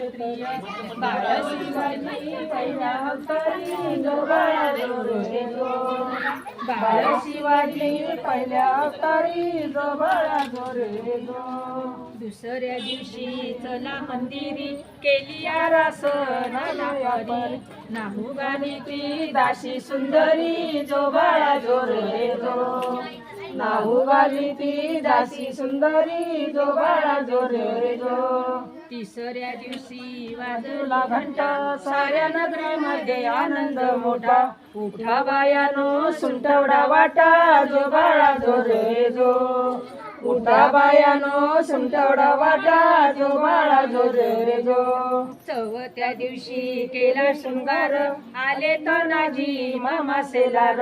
क्षत्रिय बाळा शिवाजी पहिल्या अवतारी जो बाळा जो दुसऱ्या दिवशी चला मंदिरी केली आरास नानावारी ती दाशी सुंदरी जो बाळा जो. रे ती दाशी सुंदरी जो बाळा जो रे तिसऱ्या दिवशी वाजला घंटा साऱ्या नगरीमध्ये आनंद मोठा. उठा बायानो सुंटवडा वाटा जो बाळा जो रे जो. उठा बायानो सुंटवडा वाटा जो बाळा जो रे जो. चौथ्या दिवशी केला शृंगार आले तनाजी मामा सेलार.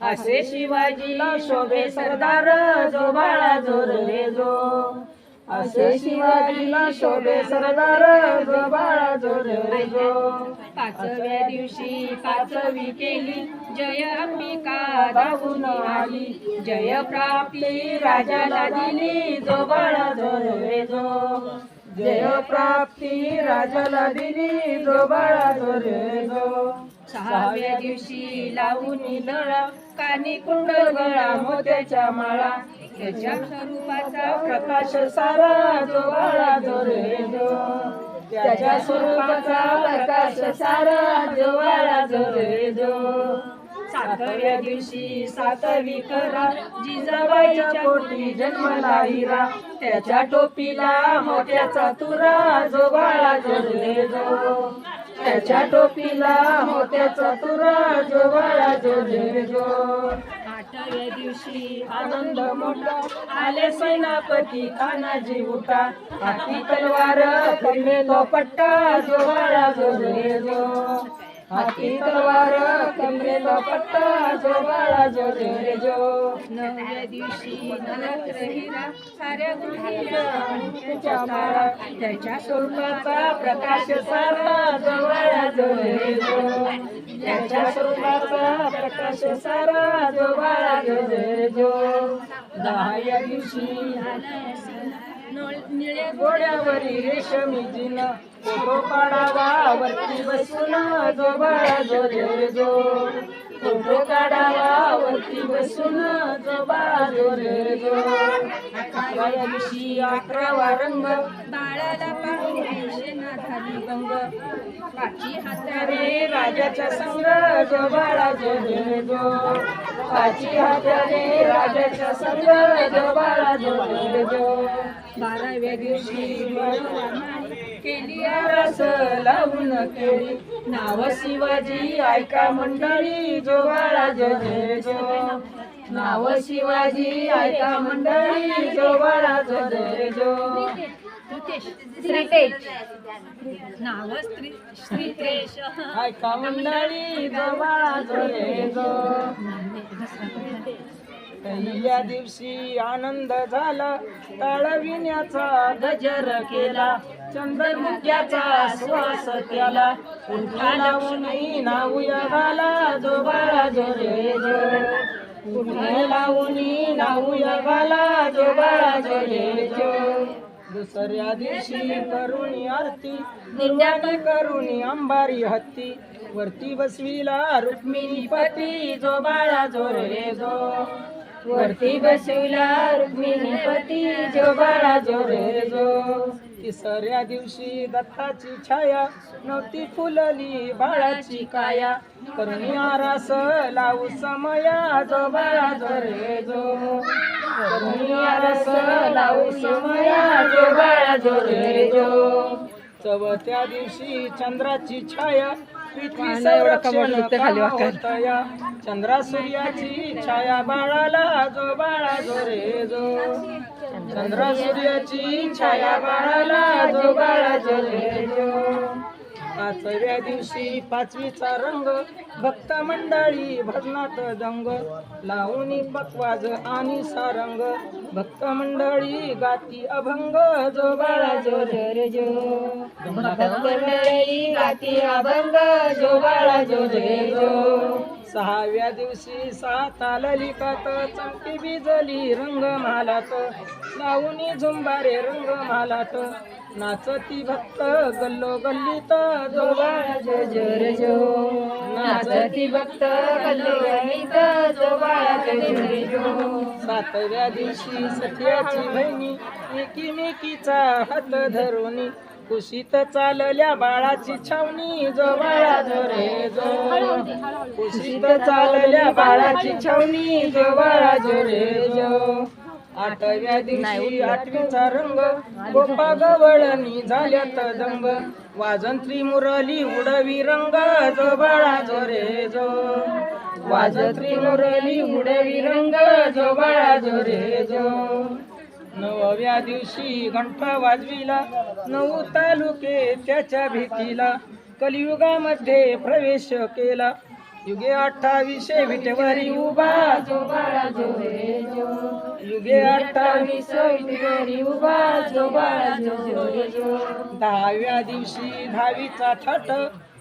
असे शिवाजीला शोभे सरदार जो बाळा जो रे जो. असे शिवाजीला शोभे सरदार जो बाळा जो रे जो पाचव्या दिवशी पाचवी केली जय अंबिका धावून आली. जय प्राप्ती राजाला दिली जो बाळा जो रे जो जय प्राप्ती राजाला दिली जो बाळा जो रे जो सहाव्या दिवशी लावून लळा कानी कुंड गळा मोत्याच्या माळा. त्याच्या स्वरूपाचा प्रकाश सारा जो बाळा जो रे जो त्याच्या स्वरूपाचा प्रकाश सारा जो बाळा जो रे जो. सातव्या दिवशी सातवी करा जिजाबाईच्या पोटी जन्मला हिरा त्याच्या टोपीला मोत्याचा तुरा जो बाळा जो रे जो. त्याच्या टोपीला मोत्याचा तुरा जो बाळा जो रे जो. आठव्या दिवशी आनंद मोठा. आले सेनापती तानाजी उठा. हाती तलवार फिरले तो पट्टा जो बाळा जो. रे जो हाती तलवार कमरेला पट्टा जो बाळा जो. रे जो नव्या दिवशी नवरात्र हिरा साऱ्या गुढीच्या त्याच्या स्वरूपाचा प्रकाश सारा जो बाळा जो रे जो. त्याच्या स्वरूपाचा प्रकाश सारा जो बाळा जो जो दहाव्या दिवशी निळे गोड्यावरी रेशमी जिन तो काढावा वरती बसून जो बाळा जो रे जो फोटो काढावा वरती बसून जो बाळा जो रे जो. अकराव्या दिवशी अकरावा रंग बाळाला पाहून शेणा झाली गंग पाची हातारे राजाचा संग जो बाळा जो जो पाची हातारे राजाचा संग जो बाळा जो जो बाराव्या दिवशी केली आरस लावून केली. नाव शिवाजी ऐका मंडळी जो बाळा जो जो नाव शिवाजी ऐका मंडळी जो जो. नाव स्त्री ऐका मंडळी जो जो. पहिल्या दिवशी आनंद झाला ताळविण्याचा गजर केला चंद्रमुख्याचा श्वास केला उठा लावून नाऊया घाला जो बाळा जो रे जो. उठा लावून जो दुसऱ्या दिवशी करुणी आरती निर्वाणी करुणी अंबारी हत्ती. वरती बसविला रुक्मिणी पती जो बाळा जो रे जो. वरती बसविला रुक्मिणी पती जो बाळा जो रे जो. तिसऱ्या दिवशी दत्ताची छाया नव्हती फुलली बाळाची काया. करुणी आरास लावू समया जो बाळा जो रे जो. करुणी आरास लावू समया जो बाळा जो रे जो. चौथ्या दिवशी चंद्राची छाया चंद्रा सूर्याची छाया बाळाला जो बाळा जो रे जो. चंद्र सूर्याची छाया बाळाला जो बाळा जो जो पाचव्या दिवशी पाचवीचा रंग भक्त मंडळी भजनात दंग. लावणी पकवाज आणि सारंग भक्त मंडळी गाती अभंग जो बाळा जो रे जो भक्त मंडळी गाती अभंग जो बाळा जो रे जो सहाव्या दिवशी सात ललिकात चमकी बिजली रंग मालात लावणी झुंबारे रंग मालात नाचती भक्त गल्लो गल्लीत जो बाळा जो जो. नाचती भक्त गल्लो गल्लीत जो बाळा जो जो. सातव्या दिवशी सख्याची बहिणी एकीमेकीचा हात धरून. कुशीत चालल्या बाळाची छावणी जो बाळा जो जो. कुशीत चालल्या बाळाची छावणी जो बाळा जो जो. आठव्या दिवशी आठवीचा रंग गोपा गवळणी झाल्यात दंग वाजंत्री मुरली उडवी रंग जो बाळा जो जो. वाजत्री मुरली उडवी रंग जो बाळा जो जो. नवव्या दिवशी घंटा वाजविला नऊ तालुके त्याच्या भीतीला कलियुगामध्ये प्रवेश केला. युगे अठ्ठावीसे विटवरी उभा युगे अठ्ठावीस विटेवरी उभा दहाव्या दिवशी दहावीचा थाट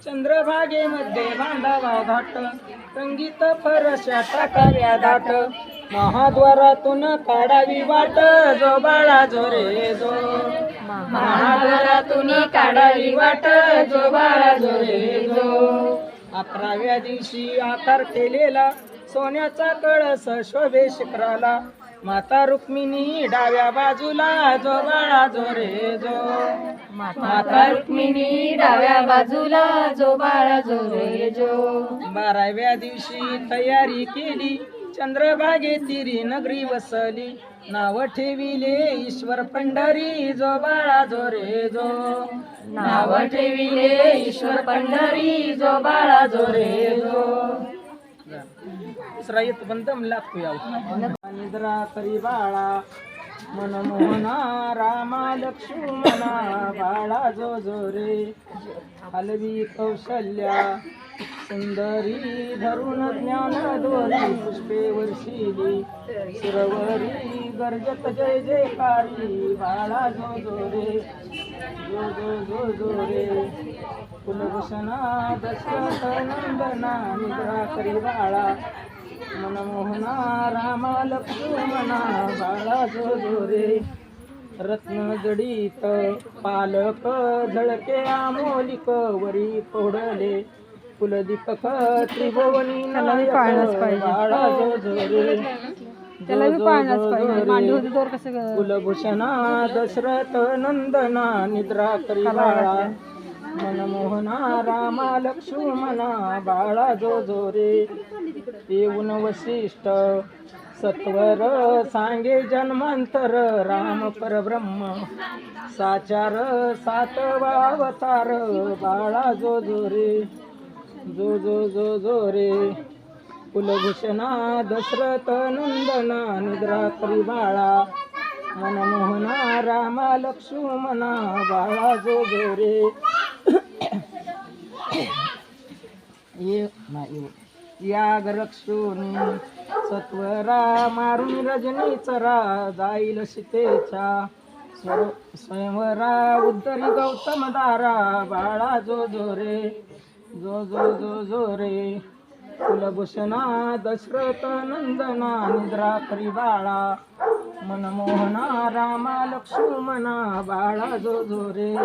चंद्रभागेमध्ये बांधावा घाट. संगीत फरशा टाकाव्या दाट. महाद्वारातून काढावी वाट जो बाळा जो रे जो. महाद्वारातून काढावी वाट जो बाळा जो रे जो. अकराव्या दिवशी आकार केलेला सोन्याचा कळस शोभे शिखराला. माता रुक्मिणी डाव्या बाजूला जो बाळा जो रे जो. माता रुक्मिणी डाव्या बाजूला जो बाळा जो रे जो. बाराव्या दिवशी तयारी केली. चंद्रभागे तिरी नगरी वसली. नाव ठेविले ईश्वर पंढरी जो बाळा जो रे जो. नाव ठेविले ईश्वर पंढरी जो बाळा जो रे जो. दुसरा येत बंदम लागतो यावं निद्रा करी बाळा. मनमोहना रामा लक्ष्मणा बाळा जो जो रे. हलवी कौशल्या. सुंदरी धरुण ज्ञान दोरी पुष्पे वर्षिली सुरवरी गर्जत जय जयकारी बाळा जो जो रे. जो जो जो जो रे. कुलभूषणा दशरथ नंदना निद्रा करी बाळा. मनमोहना रामा लक्ष्मणा बाळा जो जो रे. रत्न जडीत पालक झळके आमोलिक वरी पोडले कुलदीपक त्रिभुवनी कुलभूषणा दशरथ नंदना निद्रा करी बाळा. मनमोहना रामा लक्ष्मणा बाळा जो जो रे येऊन वशिष्ठ सत्वर सांगे जन्मांतर राम परब्रह्म साचार सातवा अवतार बाळा जो जो रे जो जो जो जो रे. कुलभूषणा दशरथ नंदना निद्रा बाळा. मनमोहना रामा लक्ष्मणा बाळा जो जो रे. ये नाही याग रक्षोनी सत्वरा मारून रजनी चरा जाईल सीतेचा. स्वर स्वयंवरा उद्धरी गौतम दारा बाळा जो जो रे. जो जो जो जो रे. कुलभूषणा दशरथ नंदना निद्रा करी बाळा. मनमोहना रामा लक्ष्मणा बाळा जो जो रे.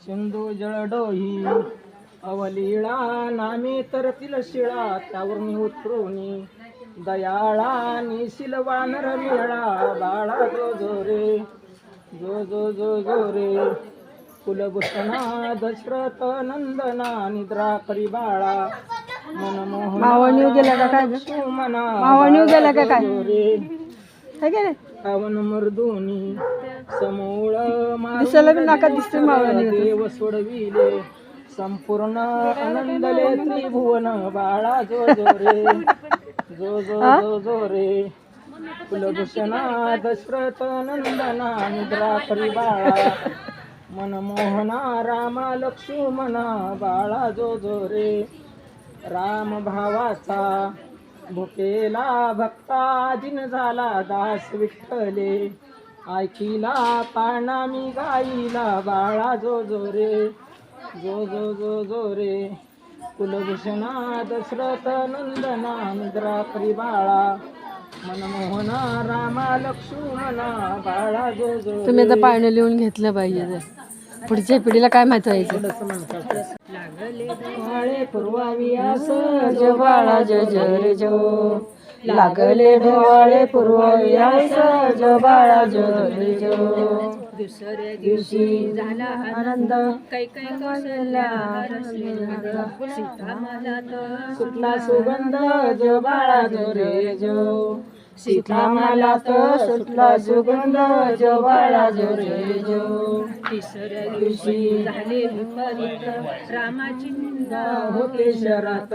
सिंधू जळडोही अवलीळा नामे तरतील शिळा त्यावरून उतरुनी दयाळा निशिल वानर मिळा बाळा जो जो रे. जो जो जो जो रे. कुलभूषणा दशरथ नंदना निद्रा करी बाळा मनमोहन गेला का काय? मावणी गेला का काय पावन मर्दोनी समोळ दिसायला बी नाका दिसते देव सोडविले संपूर्ण आनंदले त्रिभुवन बाळा जो जो रे जो जो जो जो रे। कुलभूषणा दशरथ नंदना निद्रा करी बाळा मनमोहना रामा लक्ष्मणा बाळा जो जो रे. राम भावाचा भुकेला भक्ता दिन झाला दास विठ्ठले. ऐकिला पाळणा मी गाईला बाळा जो जो रे. जो जो जो जो रे. कुलभूषणा दशरथ नंदना निद्रा करी बाळा. मनमोहन रामा लक्ष्मणा बाळा जो जो तुम्ही आता पाळणं लिहून घेतलं पाहिजे. पुढच्या पिढीला काय माहीत व्हायचं लागले डोळे पूर्वी आस जो बाळा जो रे जो दुसऱ्या दिवशी झाला आनंद काही काही सुटला सुगंध जो बाळा जो रे जो सीता मला तर सुटला सुगंध जो जो रे जो तिसऱ्या दिवशी झाले विपरीत रामाची निंदा होते शरात.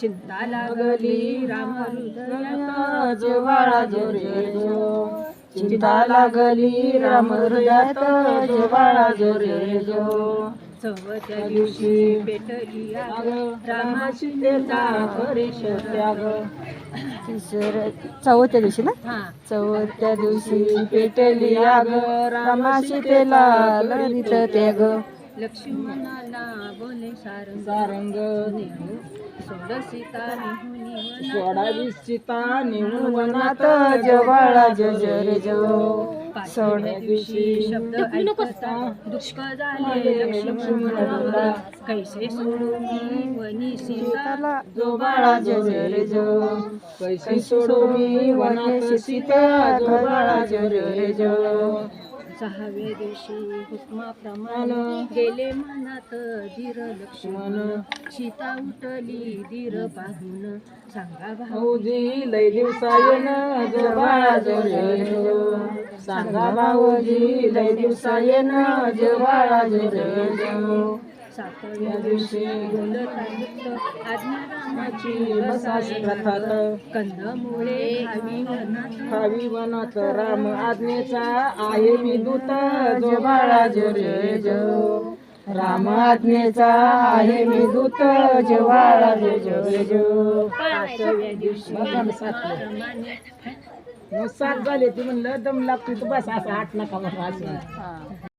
चिंता लागली राम हृदयात जो जो रे जो चिंता लागली राम हृदयात जो बाळा जो रे जो चौथ्या दिवशी पेटली आग रामाची चौथ्या दिवशी ना? हा. चौथ्या दिवशी पेटली आग रामा सीतेला ललित त्याग. लक्ष्मणाला बोले सारंग. सारंग. नेहू सोड सीता निहुनी. सोडावी सीता निहून वनात जो बाळा जो जो रे जो पाचव्या दिवशी शब्द ऐकता दुष्क झाले लक्ष्मणाला कैसे सोडून वनी सीता जो बाळा जो. कैसे वनात सीता बाळा जो. सहाव्या दिवशी हुकमाप्रमाणे गेले मनात धीर लक्ष्मण सीता उठली धीर पाहून. सांगा भाऊ. भाऊजी लय दिवसा येण जो बाळा जो रे जो सांगा भाऊजी लय दिवसा येण जो बाळा जो रे जो सातव्या दिवशी आज्ञा रामाची कंदमुळे वनात खावी वनात राम आज्ञेचा आहे मी दूत जो बाळा जो रे जो. राम आज्ञेचा आहे मी दूत जो बाळा जो जो. रे जो सात झाले ती म्हणलं दम लागतो तू बस असं आठ नका म्हणून असं.